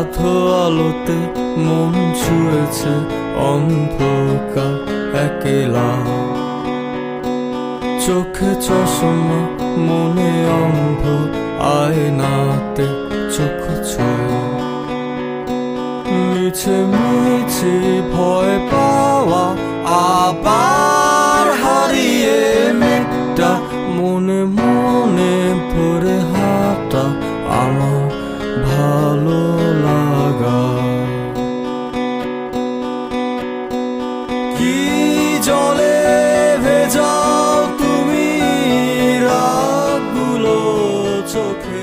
আধো আলোতে মন ছুঁয়েছে অন্ধকার, একেলা। চোখে চশমা, মনে অন্ধ, আয়নাতে চোখ ছয়। মিছে মিছে ভয় পাওয়া, আবার হারিয়ে মেঘটা মনে মনে ভরে হাঁটা আমার ভালো লাগা so okay.